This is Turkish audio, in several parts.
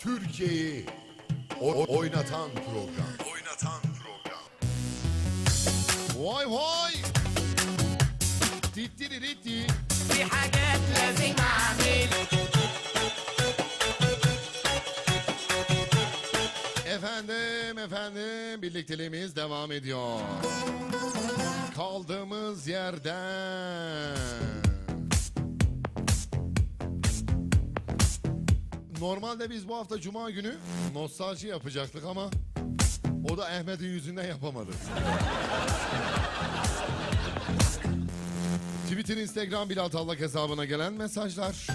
Türkiye'yi oynatan program. Oynatan program. Vay vay. Ditti ditti. Efendim efendim birlikteliğimiz devam ediyor. Kaldığımız yerden. Normalde biz bu hafta cuma günü nostalji yapacaktık ama o da Ahmet'in yüzünden yapamadık. Twitter, Instagram Bilal Tallak hesabına gelen mesajlar.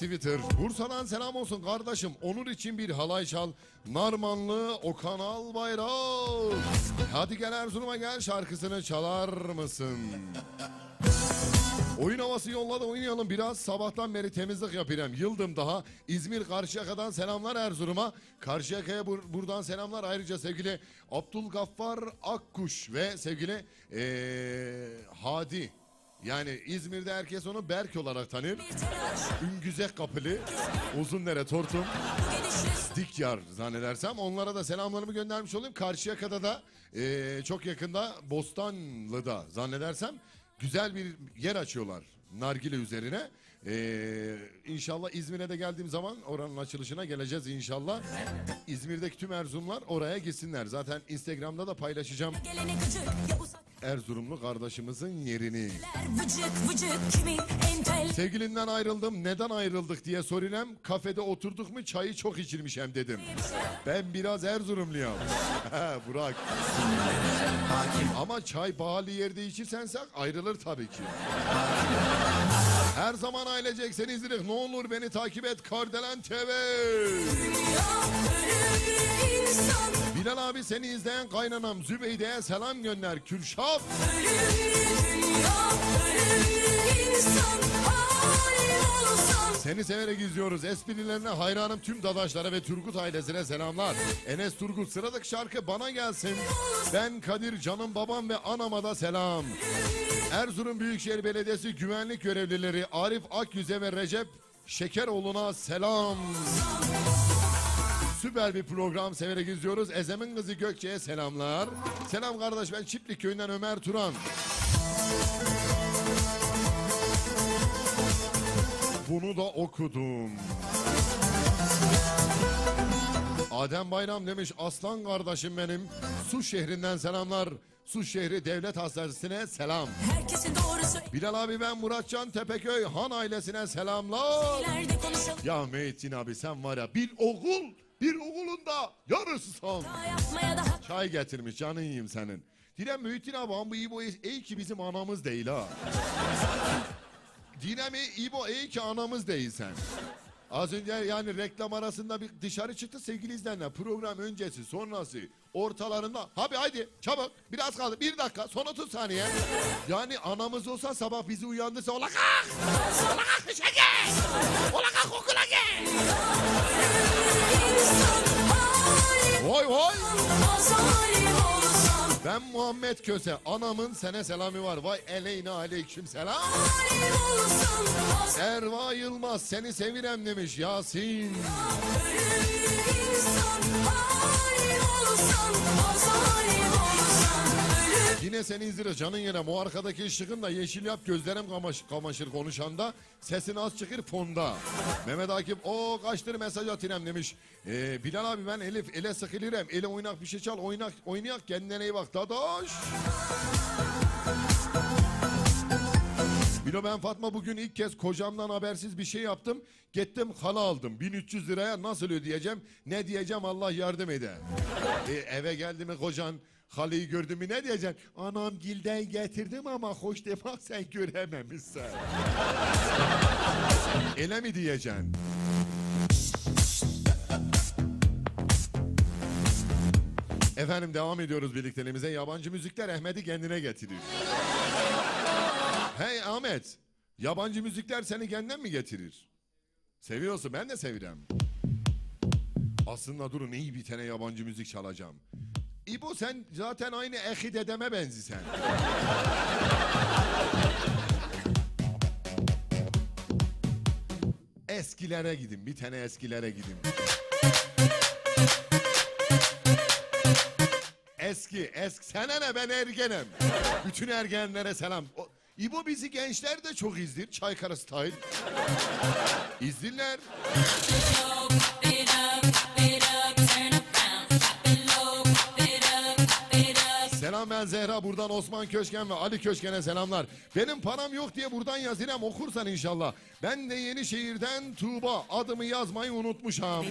Twitter. Bursa'dan selam olsun kardeşim. Onur için bir halay çal. Narmanlı Okan Albayrak. Hadi gel Erzurum'a gel şarkısını çalar mısın? Oyun havası yolladı oynayalım biraz. Sabahtan beri temizlik yapıyorum. Yıldım daha. İzmir Karşıyaka'dan selamlar Erzurum'a. Karşıyaka'ya bur- buradan selamlar. Ayrıca sevgili Abdülgaffar Akkuş ve sevgili eee, Hadi. Yani İzmir'de herkes onu Berk olarak tanır. Üngüzek Kapılı, Uzundere Tortum, Dikyar zannedersem. Onlara da selamlarımı göndermiş olayım. Karşıyaka'da da eee, çok yakında Bostanlı'da zannedersem güzel bir yer açıyorlar nargile üzerine. Ee, inşallah İzmir'e de geldiğim zaman oranın açılışına geleceğiz inşallah. İzmir'deki tüm Erzurumlar oraya gitsinler. Zaten Instagram'da da paylaşacağım Erzurumlu kardeşimizin yerini. vıcık vıcık entel Sevgilinden ayrıldım. Neden ayrıldık diye sorulem. Kafede oturduk mu çayı çok içirmişem dedim. Ben biraz Erzurumluyum. He, Burak. Ama çay pahalı yerde içirsensek ayrılır tabii ki. Her zaman ailecek seni izledik. Ne olur beni takip et Kardelen TV. ölür Bilal abi seni izleyen kaynanam Zübeyde'ye selam gönder. Kürşat. dünya ölür Seni severek izliyoruz. Esprilerine hayranım tüm dadaşlara ve Turgut ailesine selamlar. Enes Turgut sıradaki şarkı bana gelsin. Ben Kadir canım babam ve anama da selam. Erzurum Büyükşehir Belediyesi güvenlik görevlileri Arif Akyüze ve Recep Şekeroğlu'na selam. Süper bir program severek izliyoruz. Ezem'in kızı Gökçe'ye selamlar. Selam kardeş ben Çiftlik köyünden Ömer Turan. Bunu da okudum. Adem Bayram demiş aslan kardeşim benim. Su şehrinden selamlar. Su şehri devlet hastanesine selam. herkesin doğru Bilal abi ben Muratcan Tepeköy Han ailesine selamlar. Ya Mehittin abi sen var ya bir okul bir okulun da yarısısın. Daha Çay getirmiş canın yiyeyim senin. Dinem Mühittin abi bu İbo iyi ki bizim anamız değil ha. Dinem İbo iyi ki anamız değil sen. Az önce yani reklam arasında bir dışarı çıktı sevgili izleyenler. Program öncesi sonrası ortalarında. Abi haydi çabuk biraz kaldı bir dakika son 30 saniye. Yani anamız olsa sabah bizi uyandırsa ola kalk. Ola kalk işe gel. Ola kalk okula gel. Vay vay. Ben Muhammed Köse. Anamın sene selamı var. Vay eleyna aleyküm selam. Erva Yılmaz seni sevirem demiş Yasin. ölür Yine seni izleriz canın yine. Bu arkadaki ışığın da yeşil yap gözlerim kamaş, kamaşır konuşanda. Sesin az çıkır fonda. Mehmet Akif o kaçtır mesaj atırem demiş. Ee, Bilal abi ben Elif ele sıkılırım. Ele oynak bir şey çal oynak oynayak kendine iyi bak dadaş. Bilo ben Fatma bugün ilk kez kocamdan habersiz bir şey yaptım. Gittim halı aldım. 1300 liraya nasıl ödeyeceğim? Ne diyeceğim Allah yardım eder. E, eve geldi mi kocan halıyı gördün mü ne diyeceksin? Anam gilden getirdim ama hoş defa sen görememişsin. Ele mi diyeceksin? Efendim devam ediyoruz birlikteliğimize. Yabancı müzikler Ahmet'i kendine getirir. hey Ahmet, yabancı müzikler seni kendinden mi getirir? Seviyorsun, ben de seviyorum. Aslında durun iyi bir tane yabancı müzik çalacağım. İbo sen zaten aynı Ehi dedeme benzi sen. Eskilere gidin, bir tane eskilere gidin. Eski, eski. Sana ne ben ergenim. Bütün ergenlere selam. O, İbo bizi gençler de çok izler. Çaykara style. İzdirler. Ben Zehra buradan Osman Köşken ve Ali Köşken'e selamlar. Benim param yok diye buradan yazıram okursan inşallah. Ben de Yenişehir'den Tuğba adımı yazmayı unutmuşum.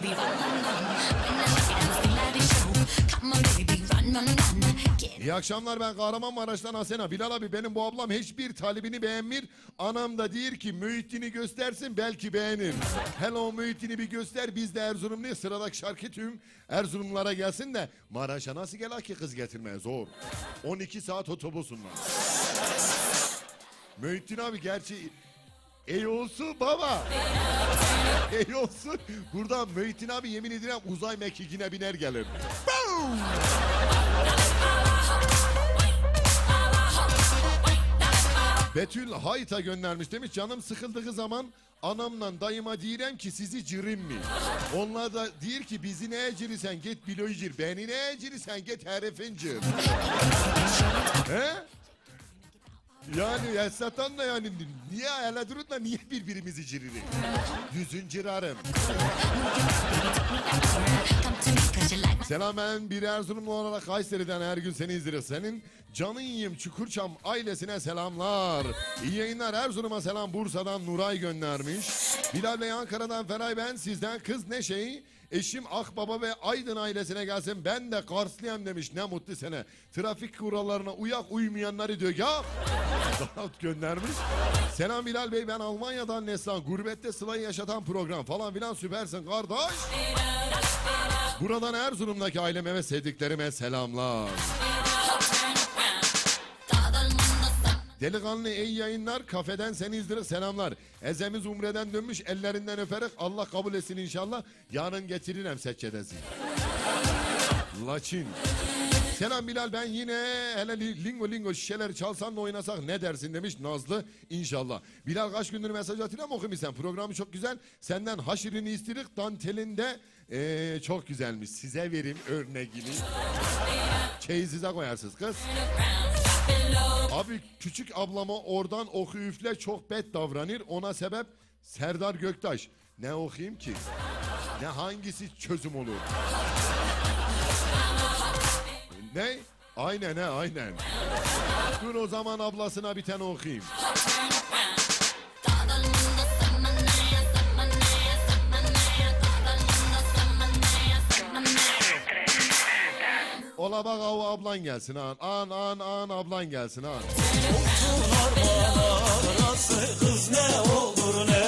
İyi akşamlar ben Kahramanmaraş'tan Asena. Bilal abi benim bu ablam hiçbir talibini beğenmir. Anam da diyor ki Mühittin'i göstersin belki beğenir. Hello Mühittin'i bir göster biz de Erzurumlu sıradaki şarkı tüm Erzurumlara gelsin de Maraş'a nasıl gel ki kız getirmeye zor. 12 saat otobüsün var. Mühittin abi gerçi Ey olsun baba. Ey olsun. Buradan Mühittin abi yemin ederim uzay mekikine biner gelir. Betül Hayta göndermiş demiş canım sıkıldığı zaman anamla dayıma diyirem ki sizi cirim mi? Onlar da diyor ki bizi ne cirisen git biloyu cir. Beni ne cirisen git herifin cir. He? Yani Esat'tan da yani niye hele durun da niye birbirimizi ciririk? Yüzün cirarım. Selam ben bir Erzurumlu olarak Kayseri'den her gün seni izleriz. Senin canın yiyeyim Çukurçam ailesine selamlar. İyi yayınlar Erzurum'a selam Bursa'dan Nuray göndermiş. Bilal Bey Ankara'dan Feray ben sizden kız ne şey? Eşim Akbaba ve Aydın ailesine gelsin ben de Karslıyam demiş ne mutlu sene. Trafik kurallarına uyak uymayanları ya. Dalat göndermiş. Selam Bilal Bey ben Almanya'dan Neslan. Gurbette Sıla'yı yaşatan program falan filan süpersin kardeş. Buradan Erzurum'daki aileme ve sevdiklerime selamlar. Delikanlı iyi yayınlar. Kafeden seni izlerik selamlar. Ezemiz Umre'den dönmüş ellerinden öperek Allah kabul etsin inşallah. Yarın getiririm seccedesi. Laçin. Selam Bilal ben yine hele li- lingo lingo şişeler çalsan da oynasak ne dersin demiş Nazlı inşallah. Bilal kaç gündür mesaj atıyor ama okuyayım sen. Programı çok güzel. Senden haşirini istirik dantelinde eee, çok güzelmiş. Size vereyim örneğini. Çeyizize koyarsınız kız. Abi küçük ablama oradan oku üfle çok bet davranır. Ona sebep Serdar Göktaş. Ne okuyayım ki? Ne hangisi çözüm olur? Ne? Aynen he aynen. Dur o zaman ablasına bir tane okuyayım. Bak av ablan gelsin an. An an an ablan gelsin an. Kız ne olur ne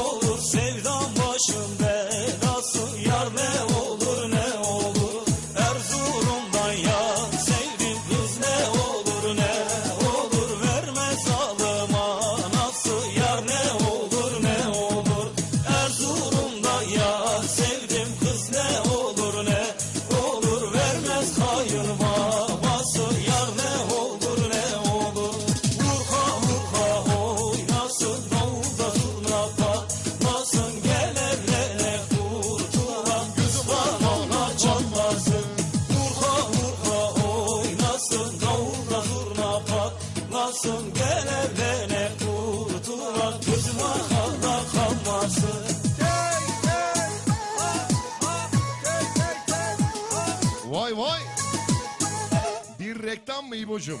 olur sevdam başım mı İbo'cum?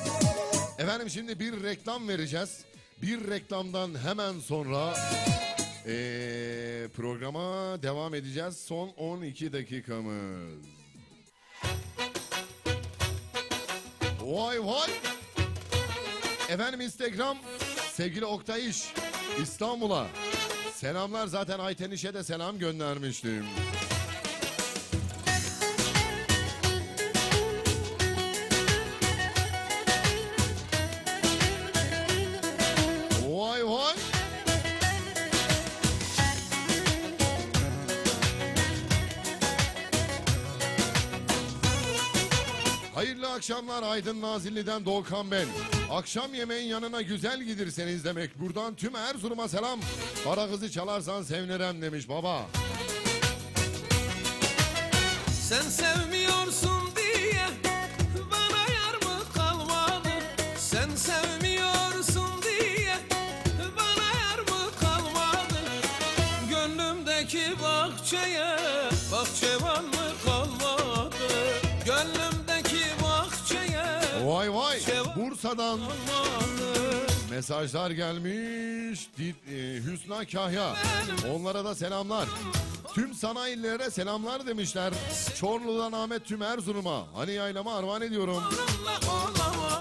Efendim şimdi bir reklam vereceğiz. Bir reklamdan hemen sonra eee, programa devam edeceğiz. Son 12 dakikamız. Vay vay. Efendim Instagram sevgili Oktay İş İstanbul'a Selamlar zaten Ayten İş'e de selam göndermiştim. Akşamlar Aydın Nazilli'den Doğukan ben. Akşam yemeğin yanına güzel gidirseniz demek. Buradan tüm Erzurum'a selam. Para kızı çalarsan sevinirim demiş baba. Sen sevmiyorsun diye bana yar mı kalmadı? Sen sevmiyorsun diye bana yar mı kalmadı? Gönlümdeki bahçeye Bursa'dan mesajlar gelmiş. E, Hüsna Kahya. Onlara da selamlar. Tüm sanayililere selamlar demişler. Çorlu'dan Ahmet tüm Erzurum'a. Hani yaylama armağan ediyorum.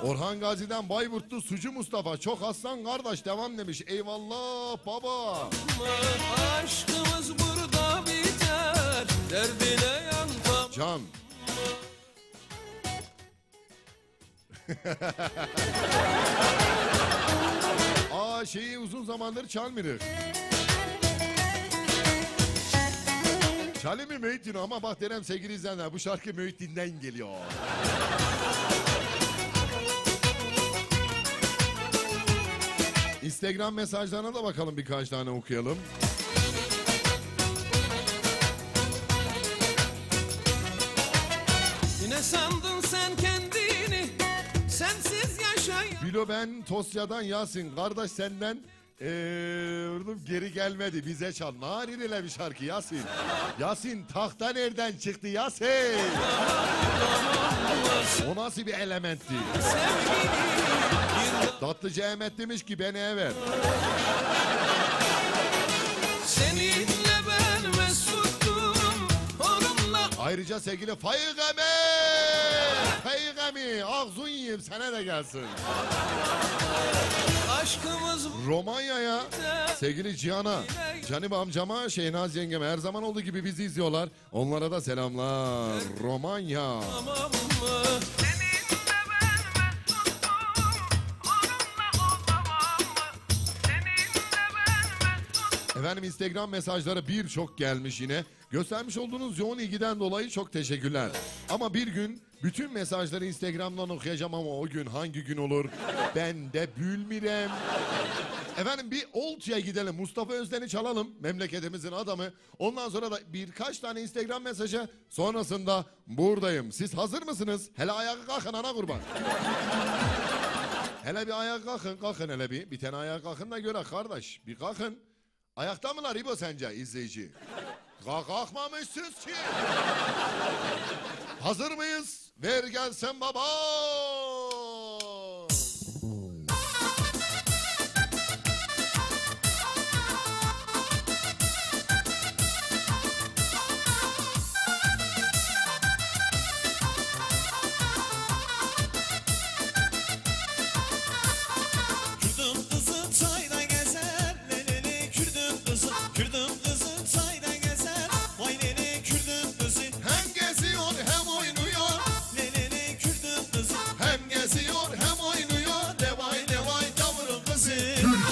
Orhan Gazi'den Bayburtlu Sucu Mustafa. Çok aslan kardeş devam demiş. Eyvallah baba. Aşkımız burada biter Derdine yanmam Can. Aa şeyi uzun zamandır çalmıyoruz. Çalı mı Mühittin ama bak derim sevgili izleyenler bu şarkı Mühittin'den geliyor. Instagram mesajlarına da bakalım birkaç tane okuyalım. Yine sandın Bilo ben Tosya'dan Yasin. Kardeş senden oğlum geri gelmedi. Bize çal. Narin ile bir şarkı Yasin. Yasin tahta nereden çıktı Yasin? O nasıl bir elementti? Tatlıcı Ahmet demiş ki beni ver. Seninle Ayrıca sevgili Faygami. Faygami. Ağzın yiyeyim sana da gelsin. aşkımız Romanya'ya sevgili Cihan'a, Canım amcama, Şehnaz yengeme her zaman olduğu gibi bizi izliyorlar. Onlara da selamlar. Romanya. tamam mı? Efendim Instagram mesajları birçok gelmiş yine. Göstermiş olduğunuz yoğun ilgiden dolayı çok teşekkürler. Ama bir gün bütün mesajları Instagram'dan okuyacağım ama o gün hangi gün olur ben de bilmirem. Efendim bir Oltu'ya gidelim. Mustafa Özden'i çalalım. Memleketimizin adamı. Ondan sonra da birkaç tane Instagram mesajı. Sonrasında buradayım. Siz hazır mısınız? Hele ayağa kalkın ana kurban. hele bir ayağa kalkın. Kalkın hele bir. Bir tane ayağa kalkın da göre kardeş. Bir kalkın. Ayakta mılar İbo sence izleyici? Kalk kalkmamışsınız ki. Hazır mıyız? Ver gelsin baba.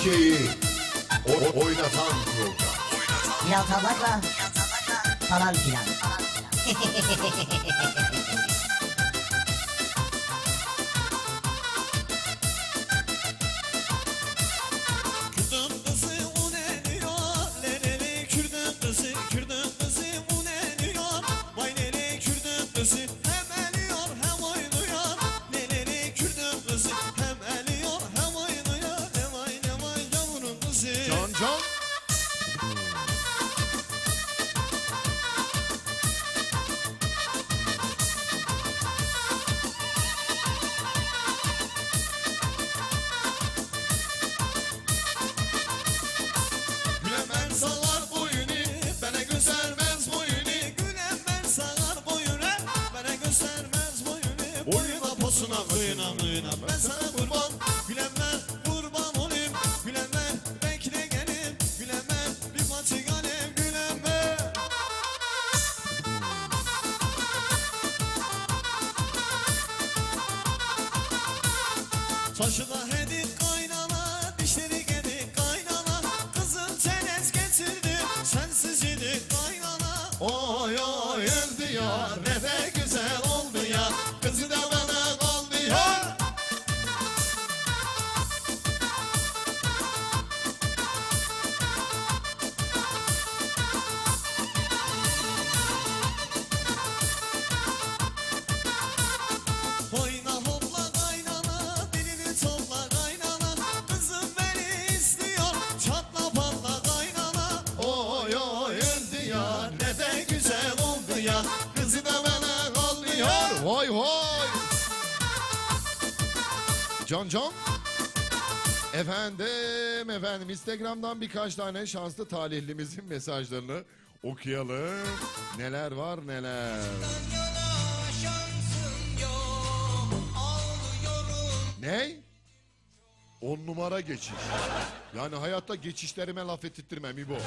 Türkiye'yi o- oynatan program. Pilav tabakla falan filan. Saçı Can Can Efendim efendim Instagram'dan birkaç tane şanslı talihlimizin mesajlarını okuyalım. Neler var neler. Ne? On numara geçiş. Yani hayatta geçişlerime laf ettirtmem İbo.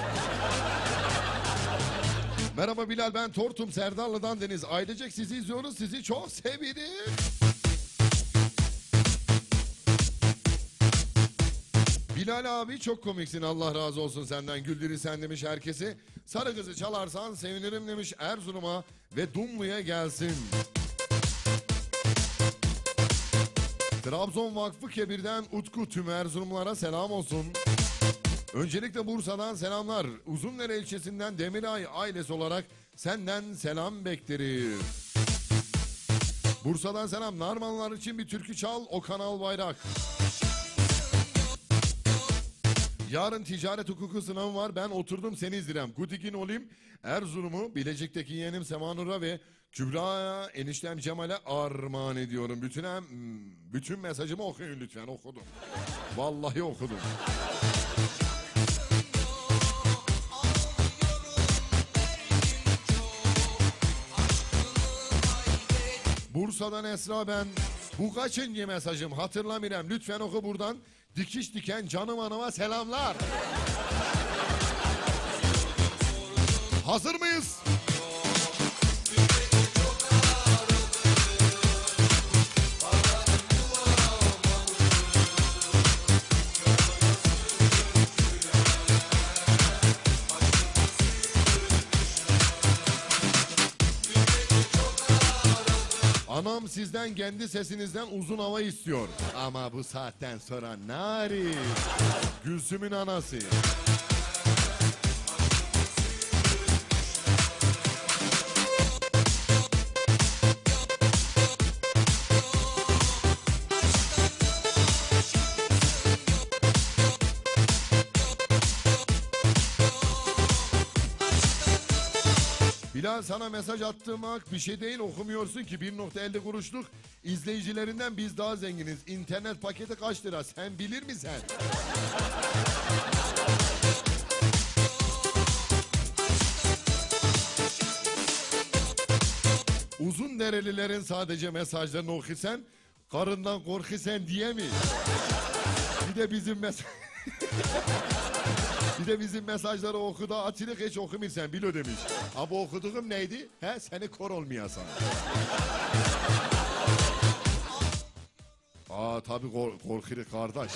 Merhaba Bilal ben Tortum Serdarlı'dan Deniz. Ailecek sizi izliyoruz. Sizi çok seviyorum. Bilal abi çok komiksin Allah razı olsun senden güldürürsen demiş herkesi. Sarı kızı çalarsan sevinirim demiş Erzurum'a ve Dumlu'ya gelsin. Trabzon Vakfı Kebir'den Utku tüm Erzurumlara selam olsun. Öncelikle Bursa'dan selamlar. Uzundere ilçesinden Demiray ailesi olarak senden selam bekleriz. Bursa'dan selam. Narmanlar için bir türkü çal o kanal bayrak. Yarın ticaret hukuku sınavı var. Ben oturdum seni izlerim. Gutikin olayım. Erzurum'u Bilecik'teki yeğenim Semanur'a ve Kübra'ya eniştem Cemal'e armağan ediyorum. Bütün hem, bütün mesajımı okuyun lütfen. Okudum. Vallahi okudum. Bursa'dan Esra ben. Bu kaçıncı mesajım hatırlamıyorum. Lütfen oku buradan. Dikiş diken canım hanıma selamlar. Hazır mıyız? Anam sizden kendi sesinizden uzun hava istiyor. Ama bu saatten sonra nari. Gülsüm'ün anası. Bilal sana mesaj attığım hak bir şey değil okumuyorsun ki 1.50 kuruşluk izleyicilerinden biz daha zenginiz. İnternet paketi kaç lira sen bilir misin? Uzun derelilerin sadece mesajlarını okusen karından korkusen diye mi? Bir de bizim mesaj... Bir de bizim mesajları oku da Atilla hiç okumursan bilo demiş. Ama okuduğum neydi? He seni kor olmayasan. Aa tabii kor korkuyor kardeş.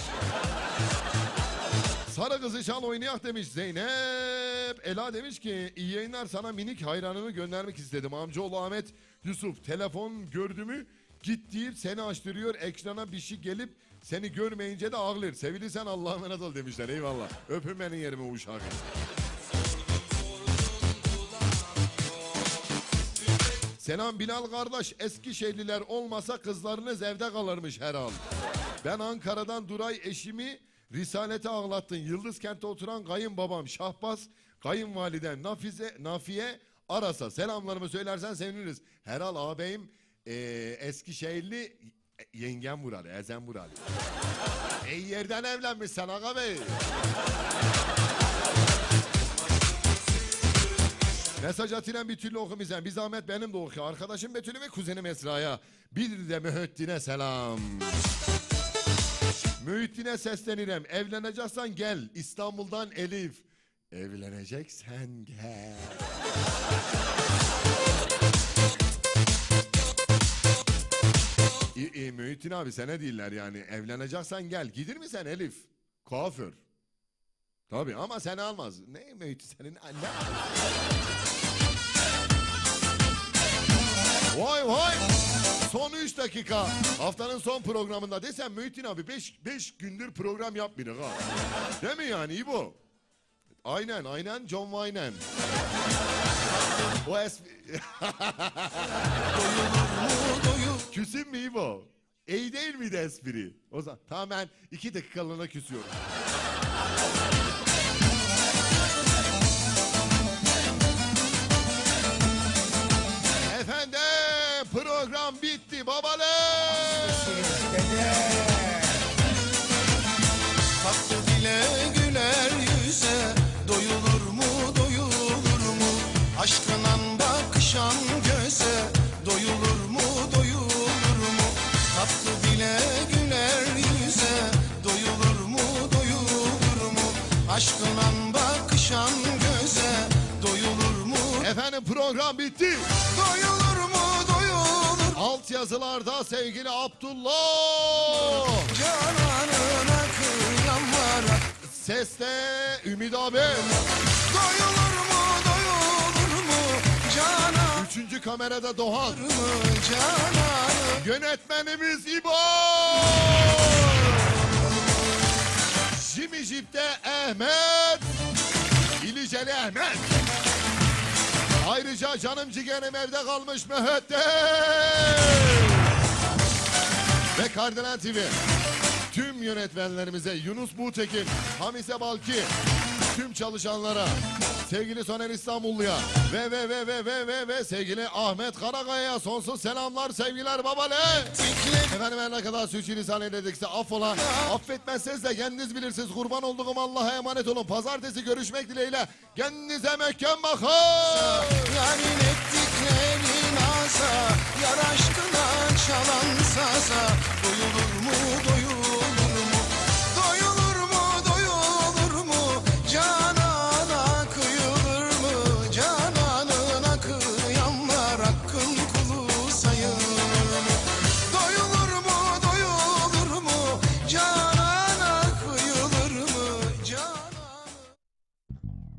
Sarı kızı çal oynayak demiş Zeynep. Ela demiş ki iyi yayınlar sana minik hayranımı göndermek istedim. Amcaoğlu Ahmet Yusuf telefon gördü mü git deyip seni açtırıyor. Ekrana bir şey gelip seni görmeyince de ağlar. Sevilirsen Allah'a emanet ol demişler. Eyvallah. Öpün beni yerime uşağı. Selam Bilal kardeş. Eskişehirliler olmasa kızlarınız evde kalırmış herhal. Ben Ankara'dan Duray eşimi Risalete ağlattın. Yıldız kentte oturan kayınbabam Şahbaz, kayınvaliden Nafize, Nafiye arasa. Selamlarımı söylersen seviniriz. Herhal ağabeyim eee Eskişehirli yengem buralı, ezen buralı. İyi yerden evlenmişsin aga bey. Mesaj atılan bir türlü okumayacağım. Bir zahmet benim de okuyor. Arkadaşım Betül'ü ve kuzenim Esra'ya. Bir de Mühittin'e selam. Mühittin'e seslenirim. Evleneceksen gel. İstanbul'dan Elif. Evleneceksen gel. İyi, iyi Mühittin abi sana değiller yani. Evleneceksen gel. Gidir mi sen Elif? Kuaför. Tabii ama seni almaz. Ne Mühittin senin? Ne? Vay vay. Son 3 dakika. Haftanın son programında desem Mühittin abi 5 5 gündür program yapmıyor ha. Değil mi yani İbo? Aynen aynen John Wayne. O es... Küsün mü İbo? İyi değil miydi espri? O zaman tamam ben iki dakikalığına küsüyorum. Alt yazılarda sevgili Abdullah. Cananına kıyamara Seste Ümit abi. Doyulur mu doyulur mu Canan Üçüncü kamerada Doğan. canan Yönetmenimiz İbo. Jimmy Jeep'te Ahmet. İliceli Ahmet. Ayrıca canım ciğerim evde kalmış müheddet. Ve Kardelen TV. Tüm yönetmenlerimize Yunus Buğtekin, Hamise Balki, tüm çalışanlara, sevgili Soner İstanbullu'ya ve ve ve ve ve ve ve sevgili Ahmet Karakaya'ya sonsuz selamlar, sevgiler babale. Efendim her ne kadar sürçülisan edildikse affola. Affetmezseniz de kendiniz bilirsiniz. Kurban olduğum Allah'a emanet olun. Pazartesi görüşmek dileğiyle. Kendinize mekken bakın. Yarın ettikleri nasa, yaraştına çalan sasa, duyulur mu duyulur